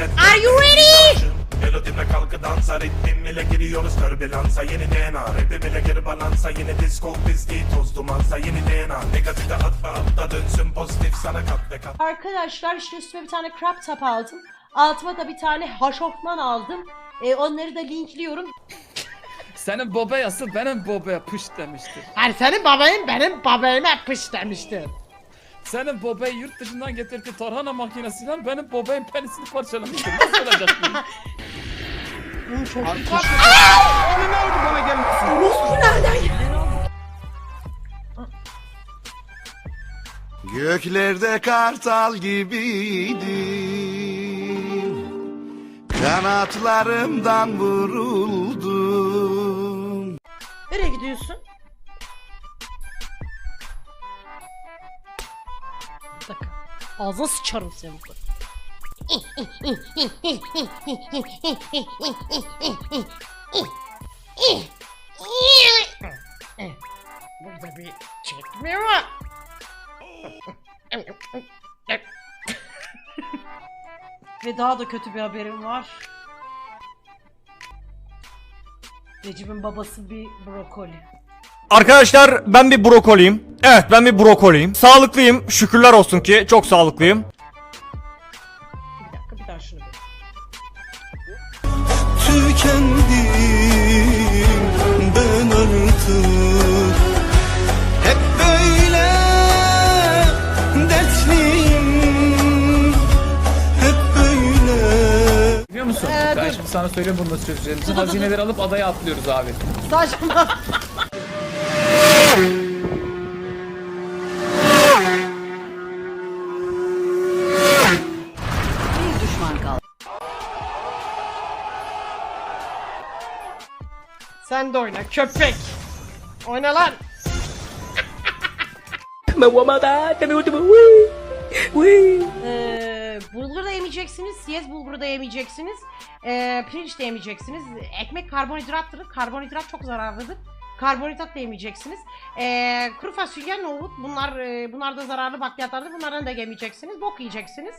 Are you ready? Melodime kalkı dansa ritmim ile giriyoruz türbülansa Yeni DNA rapim ile geri balansa Yeni disco değil toz dumansa Yeni DNA negatife atma atla dönsün pozitif sana kat be kat Arkadaşlar işte üstüme bir tane crop top aldım. Altıma da bir tane haşofman aldım. E, onları da linkliyorum. Senin baba asıl benim babaya pış demiştir. Her senin babayın benim babayıma pış demiştir. Senin babayı yurt dışından getirdi tarhana makinesiyle benim babayın penisini parçalamıştır. Nasıl olacak bu? Göklerde kartal gibiydim Kanatlarımdan vuruldum. Nereye gidiyorsun? Dakika. Ağzına sıçarım senin. Burada bir çekme var. Ve daha da kötü bir haberim var. Necip'in babası bir brokoli. Arkadaşlar ben bir brokoliyim. Evet ben bir brokoliyim. Sağlıklıyım. Şükürler olsun ki çok sağlıklıyım. Bir dakika bir daha şunu bir. Tükendim ben artık Hep böyle dertliyim Hep böyle Biliyor musun? Ee, ben dur. şimdi sana söyleyeyim bunu nasıl çözeceğimizi. Hazineleri alıp adaya atlıyoruz abi. Saçma. Sen de oyna köpek. Oyna lan. Ee, bulgur da yemeyeceksiniz, siyez bulguru da yemeyeceksiniz, ee, pirinç de yemeyeceksiniz. Ekmek karbonhidrattır, karbonhidrat çok zararlıdır. Karbonhidrat da yemeyeceksiniz. Ee, kuru fasulye, nohut bunlar e, bunlar da zararlı bakliyatlardır. Bunlardan da yemeyeceksiniz. Bok yiyeceksiniz.